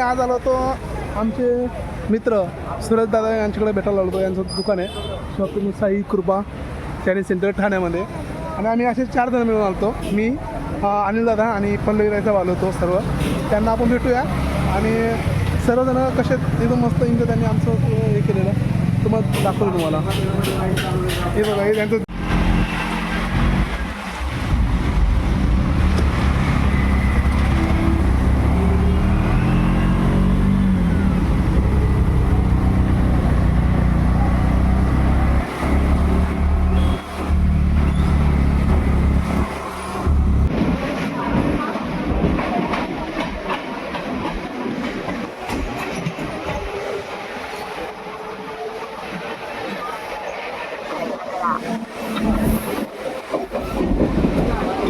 आज आलो होतो आमचे मित्र सुरज दादा यांच्याकडे भेटायला आलो होतो. यांचं दुकान आहे. शॉपिंग साई कृपा चायनीज सेंटर ठाण्यामध्ये. आणि आम्ही असे चार जण मिळून आलो होतो. मी अनिल दादा आणि पल्लवी रायचा आलो होतो सर्व. त्यांना आपण भेटूया. आणि सर्वजण कसे एकदम मस्त इंज त्यांनी आमचं हे केलेलं. तुम्हाला दाखवलं तुम्हाला. हे बघा हे त्यांचं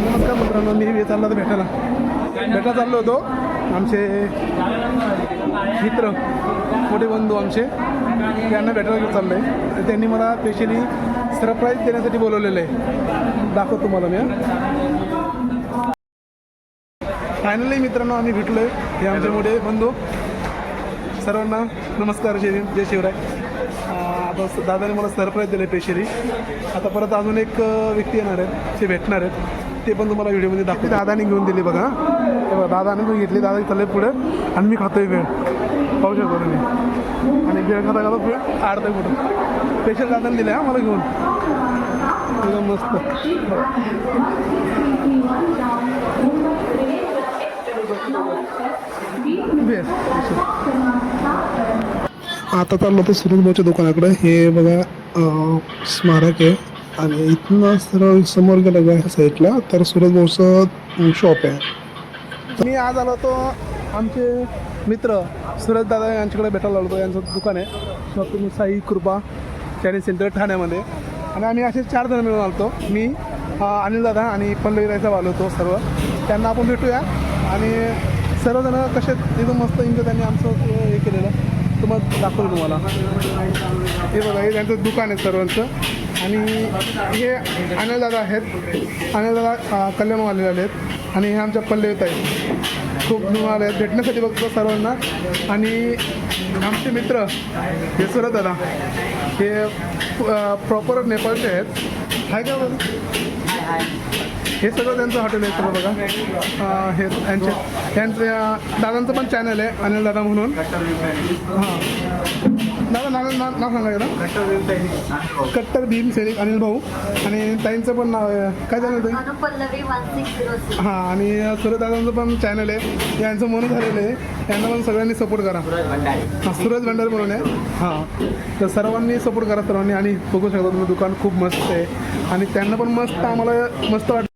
नमस्कार मित्रांनो मी चालला तर भेटायला. भेटा चाललो होतो. आमचे मित्र मोठे बंधू आमचे त्यांना भेटायला घेऊन चाललो आहे तर त्यांनी मला स्पेशली सरप्राईज देण्यासाठी बोलवलेलं आहे. दाखवतो तुम्हाला मी फायनली मित्रांनो आम्ही भेटलो आहे हे आमचे मोठे बंधू. सर्वांना नमस्कार जय जय शिवराय. आता स- दादाने मला सरप्राईज दिलं आहे स्पेशली आता परत अजून एक व्यक्ती येणार आहेत ते भेटणार आहेत. ते पण तुम्हाला व्हिडिओमध्ये दाखवते. दादाने घेऊन दिली बघा. बघा दादाने पण घेतली दादा चालले पुढे आणि मी खातोय वेळ. पाहू शकतो तुम्ही. आणि वेळ खाता खाता वेळ आडतोय कुठं. स्पेशल दादाने दिले हा मला घेऊन. एकदम मस्त. बेस आता चाललो होतो सुरेश भाऊच्या दुकानाकडे. हे बघा स्मारक आहे. आणि इथनं सरळ समोर गेलं बघा ह्या साईडला तर सूरज भाऊचं शॉप आहे. मी आज आलो होतो आमचे मित्र सूरज दादा यांच्याकडे भेटायला आलो होतो यांचं दुकान आहे. शॉपिंग साई कृपा चायनीज सेंटर ठाण्यामध्ये. आणि आम्ही असे चार जण मिळून आलो होतो. मी अनिल दादा आणि पल्लवी रायचा आलो होतो सर्व. त्यांना आपण भेटूया. आणि सर्वजण कसे एकदम मस्त इंज त्यांनी आमचं हे केलेलं. तुम्हाला दाखवलं तुम्हाला. हे बघा हे त्यांचं दुकान आहे सर्वांचं. आणि हे अनिल दादा आहेत. अनिल दादा कल्याण आलेले आहेत. आणि हे आमच्या पल्लेत आहेत खूप आले आहेत. भेटण्यासाठी बघतो सर्वांना. आणि आमचे मित्र हे दादा हे प्रॉपर नेपाळचे आहेत. हाय का बघा हे सगळं त्यांचं हॉटेल आहे सगळं बघा. हे त्यांचे यांचं दादांचं पण चॅनल आहे अनिल दादा म्हणून. हां. दादा नाव नाव नाव सांगा एकदा कट्टर भीम सैनिक अनिल भाऊ. आणि ताईंचं पण नाव आहे. काय चॅनल ताई हां आणि सूर्यदादांचं पण चॅनल आहे. यांचं म्हणून झालेलं आहे. त्यांना पण सगळ्यांनी सपोर्ट करा. हां सूरज भंडारी म्हणून आहे. हां. तर सर्वांनी सपोर्ट करा सर्वांनी. आणि बघू शकता तुम्ही दुकान खूप मस्त आहे. आणि त्यांना पण मस्त आम्हाला मस्त वाटतं.